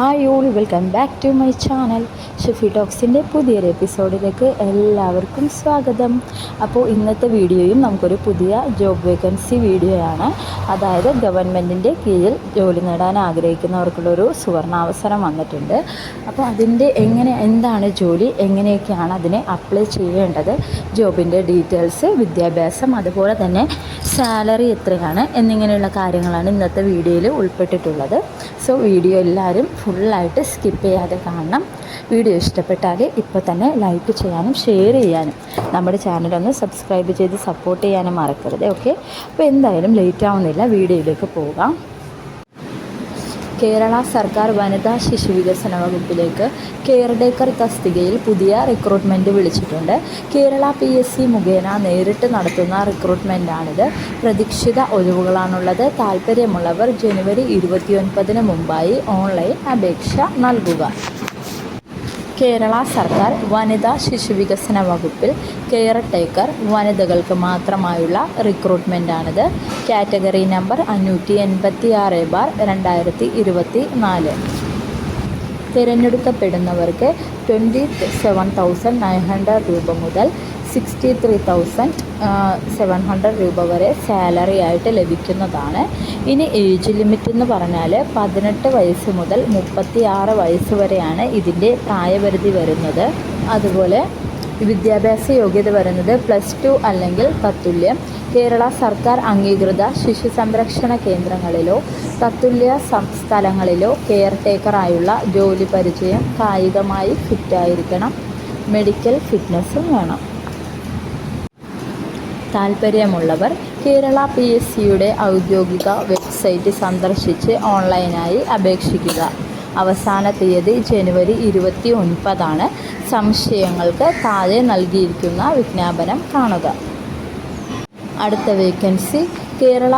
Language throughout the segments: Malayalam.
Hi all welcome back to my channel Shefi ടോക്സിന്റെ പുതിയൊരു എപ്പിസോഡിലേക്ക് എല്ലാവർക്കും സ്വാഗതം. അപ്പോൾ ഇന്നത്തെ വീഡിയോയും നമുക്കൊരു പുതിയ ജോബ് വേക്കൻസി വീഡിയോയാണ്. അതായത് ഗവൺമെന്റിന്റെ കീഴിൽ ജോലി നേടാൻ ആഗ്രഹിക്കുന്നവർക്കുള്ളൊരു സുവർണാവസരം വന്നിട്ടുണ്ട്. അപ്പോൾ അതിന്റെ എങ്ങനെ എന്താണ് ജോലി എങ്ങനെയൊക്കെയാണ് അതിനെ അപ്ലൈ ചെയ്യേണ്ടത് ജോബിന്റെ ഡീറ്റെയിൽസ് വിദ്യാഭ്യാസം അതുപോലെ തന്നെ സാലറി എത്രയാണ് എന്നിങ്ങനെയുള്ള കാര്യങ്ങളാണ് ഇന്നത്തെ വീഡിയോയിൽ ഉൾപ്പെട്ടിട്ടുള്ളത്. സോ വീഡിയോ എല്ലാവരും ഫുള്ളായിട്ട് സ്കിപ്പ് ചെയ്യാതെ കാണണം. വീഡിയോ ഇഷ്ടപ്പെട്ടാൽ ഇപ്പോൾ തന്നെ ലൈക്ക് ചെയ്യാനും ഷെയർ ചെയ്യാനും. നമ്മുടെ ചാനലൊന്ന് സബ്സ്ക്രൈബ് ചെയ്ത് സപ്പോർട്ട് ചെയ്യാനും മറക്കരുത് ഓക്കെ അപ്പോൾ എന്തായാലും ലേറ്റ് ആവുന്നില്ല വീഡിയോയിലേക്ക് പോകാം. കേരള സർക്കാർ വനിതാ ശിശു വികസന വകുപ്പിലേക്ക് കെയർടേക്കർ തസ്തികയിൽ പുതിയ റിക്രൂട്ട്മെന്റ് വിളിച്ചിട്ടുണ്ട്. കേരള പി എസ് സി മുഖേന നേരിട്ട് നടത്തുന്ന റിക്രൂട്ട്മെന്റാണിത് പ്രതീക്ഷിത ഒഴിവുകളാണുള്ളത്. താല്പര്യമുള്ളവർ ജനുവരി ഇരുപത്തിയൊൻപതിന് മുമ്പായി ഓൺലൈൻ അപേക്ഷ നൽകുക. കേരള സർക്കാർ വനിതാ ശിശു വികസന വകുപ്പിൽ കെയർ ടേക്കർ വനിതകൾക്ക് മാത്രമായുള്ള റിക്രൂട്ട്മെന്റാണിത് കാറ്റഗറി നമ്പർ അഞ്ഞൂറ്റി എൺപത്തി ആറ് ബാർ രണ്ടായിരത്തി ഇരുപത്തി നാല് തിരഞ്ഞെടുക്കപ്പെടുന്നവർക്ക് twenty seven thousand nine hundred രൂപ മുതൽ sixty three thousand seven hundred രൂപ വരെ സാലറി ആയിട്ട് ലഭിക്കുന്നതാണ്. ഇനി ഏജ് ലിമിറ്റ് എന്ന് പറഞ്ഞാൽ പതിനെട്ട് വയസ്സ് മുതൽ മുപ്പത്തി ആറ് വയസ്സ് വരെയാണ് ഇതിന്റെ പ്രായപരിധി വരുന്നത്. അതുപോലെ വിദ്യാഭ്യാസ യോഗ്യത വരുന്നത് പ്ലസ് ടു അല്ലെങ്കിൽ തത്തുല്യം. കേരള സർക്കാർ അംഗീകൃത ശിശു സംരക്ഷണ കേന്ദ്രങ്ങളിലോ തത്തുല്യ സ്ഥലങ്ങളിലോ കെയർ ടേക്കറായുള്ള ജോലി പരിചയം കായികമായി ഫിറ്റായിരിക്കണം. മെഡിക്കൽ ഫിറ്റ്നസ്സും വേണം. താല്പര്യമുള്ളവർ കേരള പി എസ് സിയുടെ ഔദ്യോഗിക വെബ്സൈറ്റ് സന്ദർശിച്ച് ഓൺലൈനായി അപേക്ഷിക്കുക. അവസാന തീയതി ജനുവരി ഇരുപത്തി ഒൻപതാണ് സംശയങ്ങൾക്ക് താഴെ നൽകിയിരിക്കുന്ന വിജ്ഞാപനം കാണുക. അടുത്ത വേക്കൻസി കേരള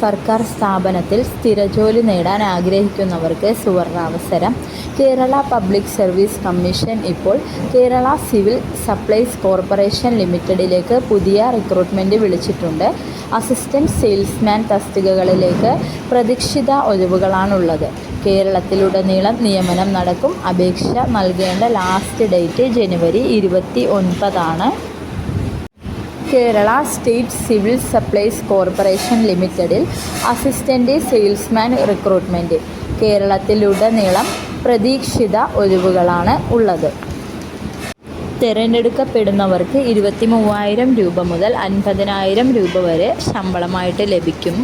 സർക്കാർ സ്ഥാപനത്തിൽ സ്ഥിരജോലി നേടാൻ ആഗ്രഹിക്കുന്നവർക്ക് സുവർണാവസരം. കേരള പബ്ലിക് സർവീസ് കമ്മീഷൻ ഇപ്പോൾ കേരള സിവിൽ സപ്ലൈസ് കോർപ്പറേഷൻ ലിമിറ്റഡിലേക്ക് പുതിയ റിക്രൂട്ട്മെന്റ് വിളിച്ചിട്ടുണ്ട്. അസിസ്റ്റന്റ് സെയിൽസ്മാൻ തസ്തികകളിലേക്ക് പ്രതീക്ഷിത ഒഴിവുകളാണുള്ളത്. കേരളത്തിലുടനീളം നിയമനം നടക്കും. അപേക്ഷ നൽകേണ്ട ലാസ്റ്റ് ഡേറ്റ് ജനുവരി ഇരുപത്തി ഒൻപതാണ്. Kerala state civil supplies corporation ലിമിറ്റഡിൽ അസിസ്റ്റന്റ് സെയിൽസ്മാൻ റിക്രൂട്ട്മെന്റ് കേരളത്തിലുടനീളം പ്രതീക്ഷിത ഒഴിവുകളാണ് ഉള്ളത്. തിരഞ്ഞെടുക്കപ്പെടുന്നവർക്ക് ഇരുപത്തി മൂവായിരം രൂപ മുതൽ അൻപതിനായിരം രൂപ വരെ ശമ്പളമായിട്ട് ലഭിക്കും.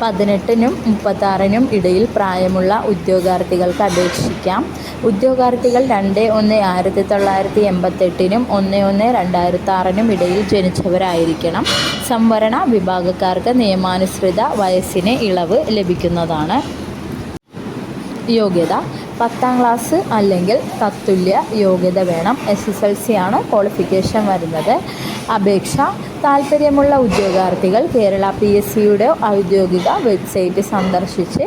പതിനെട്ടിനും മുപ്പത്താറിനും ഇടയിൽ പ്രായമുള്ള ഉദ്യോഗാർത്ഥികൾക്ക് അപേക്ഷിക്കാം. ഉദ്യോഗാർത്ഥികൾ രണ്ട് ഒന്ന് ആയിരത്തി തൊള്ളായിരത്തി എൺപത്തെട്ടിനും ഒന്ന് ഒന്ന് രണ്ടായിരത്തി ആറിനും ഇടയിൽ ജനിച്ചവരായിരിക്കണം. സംവരണ വിഭാഗക്കാർക്ക് നിയമാനുസൃത വയസ്സിന് ഇളവ് ലഭിക്കുന്നതാണ്. യോഗ്യത പത്താം ക്ലാസ് അല്ലെങ്കിൽ തത്തുല്യ യോഗ്യത വേണം. എസ് എസ് എൽ സി ആണ് ക്വാളിഫിക്കേഷൻ വരുന്നത്. അപേക്ഷ താല്പര്യമുള്ള ഉദ്യോഗാർത്ഥികൾ കേരള പി എസ് സിയുടെ ഔദ്യോഗിക വെബ്സൈറ്റ് സന്ദർശിച്ച്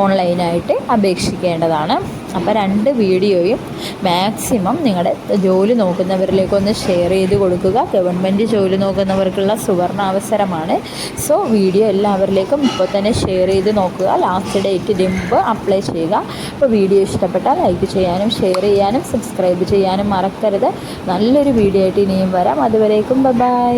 ഓൺലൈനായിട്ട് അപേക്ഷിക്കേണ്ടതാണ്. അപ്പോൾ രണ്ട് വീഡിയോയും മാക്സിമം നിങ്ങളുടെ ജോലി നോക്കുന്നവരിലേക്കൊന്ന് ഷെയർ ചെയ്ത് കൊടുക്കുക. ഗവൺമെന്റ് ജോലി നോക്കുന്നവർക്കുള്ള സുവർണ അവസരമാണ്. സോ വീഡിയോ എല്ലാവരിലേക്കും ഇപ്പോൾ തന്നെ ഷെയർ ചെയ്ത് നോക്കുക. ലാസ്റ്റ് ഡേറ്റ് മുമ്പ് അപ്ലൈ ചെയ്യുക. അപ്പോൾ വീഡിയോ ഇഷ്ടപ്പെട്ടാൽ ലൈക്ക് ചെയ്യാനും ഷെയർ ചെയ്യാനും സബ്സ്ക്രൈബ് ചെയ്യാനും മറക്കരുത്. നല്ലൊരു വീഡിയോ ആയിട്ട് ഇനിയും വരാം. അതുവരേക്കും ബൈ